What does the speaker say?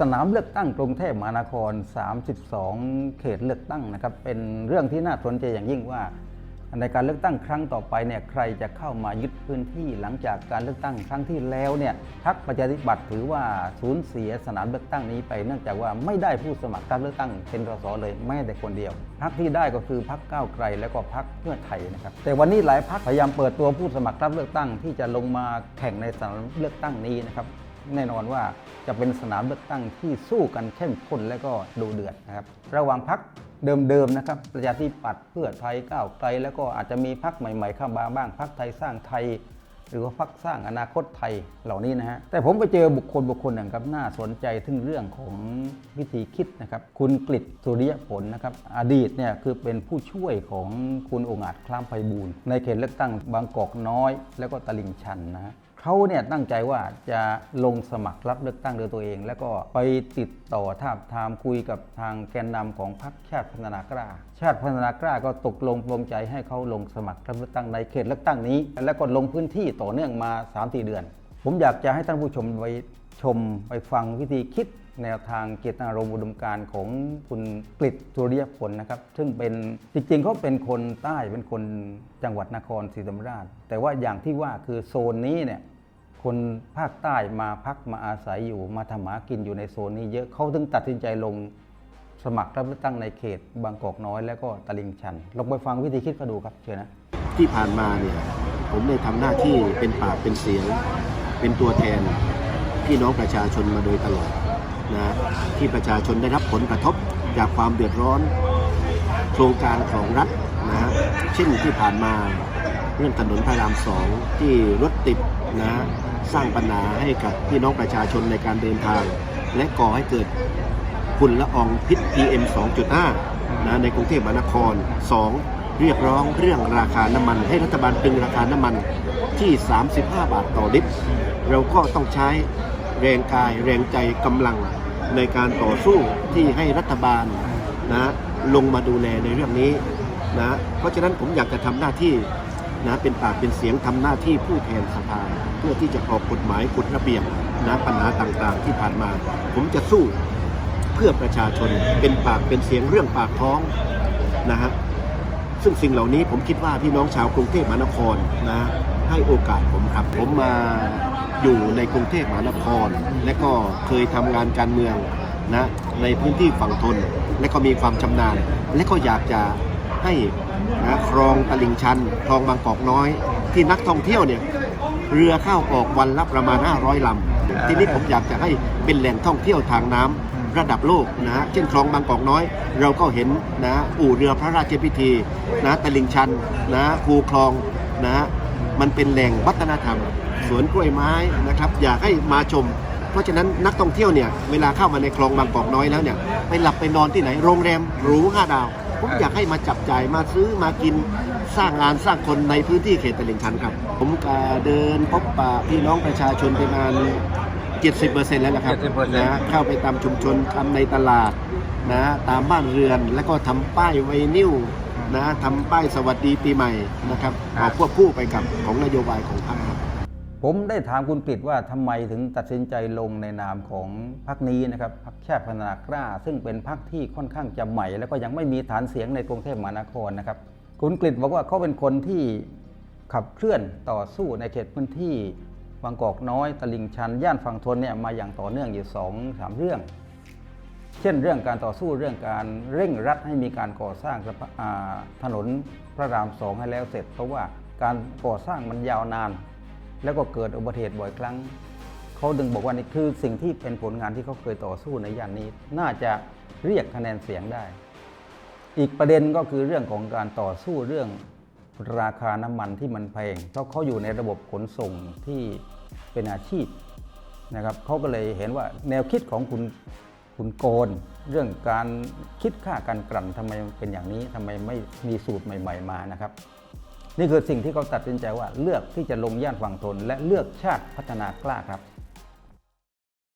สนามเลือกตั้งกรุงเทพมหานคร 32 เขตเลือกตั้งนะครับ เป็นเรื่องที่น่าสนใจอย่างยิ่งว่าในการเลือกตั้งครั้งต่อไปเนี่ยใครจะเข้ามายึดพื้นที่หลังจากการเลือกตั้งครั้งที่แล้วเนี่ยพรรคประชาธิปัตย์ถือว่าสูญเสียสนามเลือกตั้งนี้ไป เนื่องจากว่าไม่ได้ผู้สมัครรับเลือกตั้งเป็นสสเลยแม้แต่คนเดียวพรรคที่ได้ก็คือพรรคก้าวไกล แล้วก็พรรคเพื่อไทยนะครับแต่วันนี้หลายพรรคพยายามเปิดตัวผู้สมัครรับเลือกตั้ง ที่จะลงมาแข่งในสนามเลือกตั้งนี้นะครับ แน่นอนว่าจะเป็นสนามเลือกตั้งที่สู้กันเข้มข้นและก็ดูเดือดนะครับ ระหว่างพักเดิมๆนะครับ ประชาธิปัตย์เพื่อไทยก้าวไกล แล้วก็อาจจะมีพักใหม่ ๆ เข้ามาบ้างพักไทยสร้างไทย หรือว่าพักสร้างอนาคตไทยเหล่านี้นะฮะแต่ผมไปเจอบุคคลบุคคลหนึ่งครับน่าสนใจถึงเรื่องของวิธีคิดนะครับคุณกฤษสุริยผลนะครับอดีตเนี่ยคือเป็นผู้ช่วยของคุณองอาจคล้ามไพบูลในเขตเลือกตั้งบางกอกน้อย แล้วก็ตลิ่งชันนะ เขาเนี่ยตั้งใจว่าจะลงสมัครรับเลือกตั้งโดยตัวเอง แล้วก็ไปติดต่อทาบทามคุยกับทางแกนนำของพรรคชาติพัฒนากล้า ชาติพัฒนากล้าก็ตกลงปลงใจให้เขาลงสมัครรับเลือกตั้งในเขตเลือกตั้งนี้ แล้วก็ลงพื้นที่ต่อเนื่องมา 3-4 เดือน ผมอยากจะให้ท่านผู้ชมไปชมไปฟังวิธีคิดแนวทางเจตนารมณ์อุดมการของคุณกฤษสุริยผลนะครับ ซึ่งเป็นจริงๆเขาเป็นคนใต้เป็นคนจังหวัดนครศรีธรรมราช แต่ว่าอย่างที่ว่าคือโซนนี้เนี่ย คนภาคใต้มาพักมาอาศัยอยู่มาทำหมากินอยู่ในโซนนี้เยอะเขาถึงตัดสินใจลงสมัครรับเลือกตั้งในเขต บางกอกน้อยแล้วก็ตลิ่งชันลองไปฟังวิธีคิดเขาดูครับเชิญนะที่ผ่านมาเนี่ยผมได้ทำหน้าที่เป็นปากเป็นเสียง เป็นตัวแทนพี่น้องประชาชนมาโดยตลอดนะที่ประชาชนได้รับผลกระทบจากความเดือดร้อน โครงการของรัฐนะฮะเช่นที่ผ่านมาเรื่องถนนพระรามสองที่รถติด นะสร้างปัญหาให้กับพี่น้องประชาชนในการเดินทาง และก่อให้เกิดฝุ่นละอองพิษ PM 2.5นะในกรุงเทพมหานคร 2. เรียกร้องเรื่องราคาน้ำมัน ให้รัฐบาลตึงราคาน้ำมันที่ 35 บาทต่อลิตร เราก็ต้องใช้แรงกายแรงใจกำลังในการต่อสู้ที่ให้รัฐบาลนะลงมาดูแลในเรื่องนี้นะเพราะฉะนั้นผมอยากจะทำหน้าที่ นะเป็นปากเป็นเสียงทำหน้าที่ผู้แทนสภาเพื่อที่จะออกกฎหมายกฎระเบียบนะปัญหาต่างๆ ที่ผ่านมา ผมจะสู้เพื่อประชาชนเป็นปากเป็นเสียงเรื่องปากท้องนะฮะซึ่งสิ่งเหล่านี้ผมคิดว่าพี่น้องชาวกรุงเทพมหานครนะให้โอกาสผมครับ ผมมาอยู่ในกรุงเทพมหานคร และก็เคยทำงานการเมืองนะในพื้นที่ฝั่งทน และก็มีความชำนาญ และก็อยากจะ ให้นะคลองตลิ่งชันคลองบางกอกน้อย ที่นักท่องเที่ยวเนี่ยเรือเข้าออกวันละประมาณ 500ลำทีนี้ผมอยากจะให้เป็นแหล่งท่องเที่ยวทางน้ำระดับโลกนะฮะเช่นคลองบางกอกน้อย เราก็เห็นนะอู่เรือพระราชพิธีนะตลิ่งชันนะคูคลองนะมันเป็นแหล่งวัฒนธรรม สวนกล้วยไม้นะครับ อยากให้มาชม เพราะฉะนั้นนักท่องเที่ยวเนี่ยเวลาเข้ามาในคลองบางกอกน้อยแล้วเนี่ยไปหลับไปนอนที่ไหนโรงแรมหรูห้าดาว ผมอยากให้มาจับจ่ายมาซื้อมากินสร้างงานสร้างคนในพื้นที่เขตตลิ่งชันครับ ผมก็เดินพบปะพี่น้องประชาชนประมาณ70%แล้วนะครับ70%นะเข้าไปตามชุมชนทำในตลาดนะตามบ้านเรือนแล้วก็ทำป้ายไวนิวนะทำป้ายสวัสดีปีใหม่นะครับครับควบคู่ไปกับของนโยบายของพรรคครับ ผมได้ถามคุณกฤษว่าทำไมถึงตัดสินใจลงในนามของพรรคนี้นะครับพรรคชาติพัฒนากล้า ซึ่งเป็นพรรคที่ค่อนข้างจะใหม่ แล้วก็ยังไม่มีฐานเสียงในกรุงเทพมหานครนะครับ คุณกฤษบอกว่าเขาเป็นคนที่ขับเคลื่อนต่อสู้ในเขตพื้นที่บางกอกน้อย ตลิ่งชัน ย่านฝั่งทนเนี่ยมาอย่างต่อเนื่องอยู่สองสามเรื่อง เช่นเรื่องการต่อสู้เรื่องการเร่งรัดให้มีการก่อสร้างถนนพระรามสองให้แล้วเสร็จ เพราะว่าการก่อสร้างมันยาวนาน แล้วก็เกิดอุบัติเหตุบ่อยครั้ง เขาดึงบอกว่านี่คือสิ่งที่เป็นผลงานที่เขาเคยต่อสู้ในย่านนี้ น่าจะเรียกคะแนนเสียงได้ อีกประเด็นก็คือเรื่องของการต่อสู้เรื่องราคาน้ำมันที่มันแพง เพราะเขาอยู่ในระบบขนส่งที่เป็นอาชีพนะครับเขาก็เลยเห็นว่าแนวคิดของคุณคุณโกน เรื่องการคิดค่าการกลั่นทำไมเป็นอย่างนี้ทำไมไม่มีสูตรใหม่ ๆ มานะครับ นี่คือสิ่งที่เขาตัดสินใจว่าเลือกที่จะลงย่านฝั่งทนและเลือกชาติพัฒนากล้าครับ